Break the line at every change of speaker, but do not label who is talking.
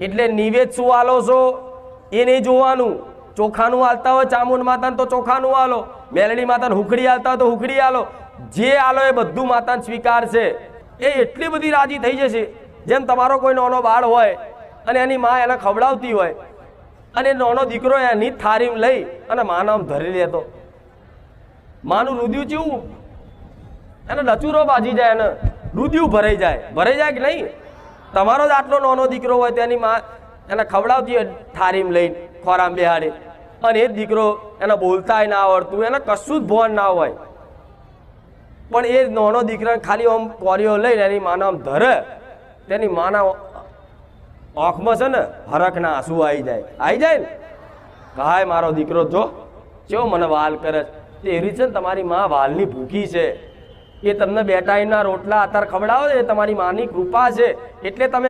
એટલે નિવેદ શું આલો છો? એ નહીં જોવાનું. ચોખાનું આલતા હોય, ચામુંડ માતાને તો ચોખાનું આલો. મેલડી માતાને હુકડી આલતા હોય તો હુકડી આલો. જે આલો એ બધું માતાને સ્વીકાર છે એ એટલી બધી રાજી થઈ જશે. જેમ તમારો કોઈ નાનો બાળ હોય અને એની મા એને ખવડાવતી હોય અને નાનો દીકરો એની થારીમ લઈ અને માનો આમ ધરી લેતો માનું રુદ્યું ચીવું? એને લચુરો બાજી જાય એને રુદ્યું ભરાઈ જાય. ભરાઈ જાય કે નહીં? તમારો જ આટલો નાનો દીકરો હોય તેની માં એને ખવડાવતી હોય થારીમ લઈને, ખોરામ બિહાડે. અને એ દીકરો એને બોલતાય ના આવડતું, એને કશું જ ભોન ના હોય. પણ એ નાનો દીકરાને ખાલી આમ કોરીઓ લઈને એની માના આમ ધરે, તેની માના આંખમાં છે ને, હરખના આંસુ આવી જાય. આવી જાય ને? હાય મારો દીકરો જો કેવો મને વાલ કરે તે એવી છે ને તમારી માં વાલની ભૂખી છે. એ તમને બેટાઈના રોટલા અત્યારે ખવડાવો એ તમારી માની કૃપા છે. એટલે તમે